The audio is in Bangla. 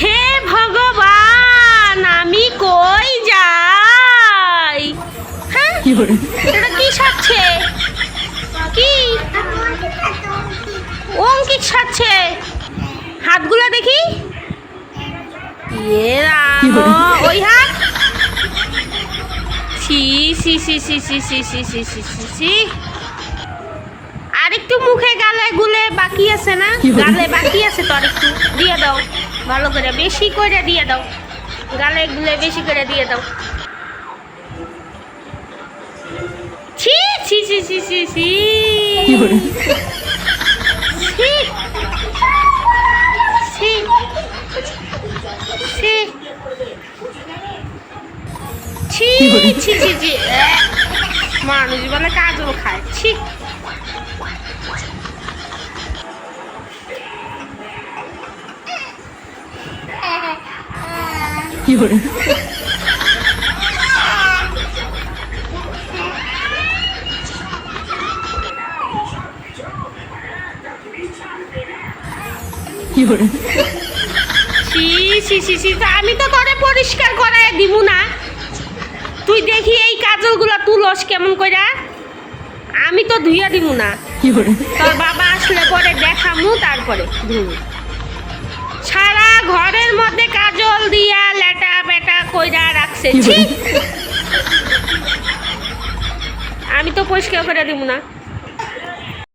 হে ভগবান আমি কই যাই হ্যাঁ এটা কি সাজছে কি অঙ্কিত সাজছে হাতগুলো দেখি ওই হাত ছি ছি ছি ছি ছি ছি ছি ছি ছি আর একটু মুখে গালে গুলে বাকি আছে না? গালে বাকি আছে তো একটু। দিয়ে দাও। ভালো করে বেশি করে দিয়ে দাও। গালে গুলে বেশি করে দিয়ে দাও। ছি ছি ছি ছি ছি ছি। ছি। ছি। ছি। মানুষ বলে কাজও খায়। ছি। ছি ছি ছি ছি আমি তো তোরে পরিষ্কার করায় দিব না। তুই দেখি এই কাজলগুলো তুলস কেমন কইরা। আমি তো ধুইয়া দিব না। তোর বাবা আসলে পরে দেখামু তারপরে সারা ঘরের কইরা আমি তো পরিষ্কার করে দিব না।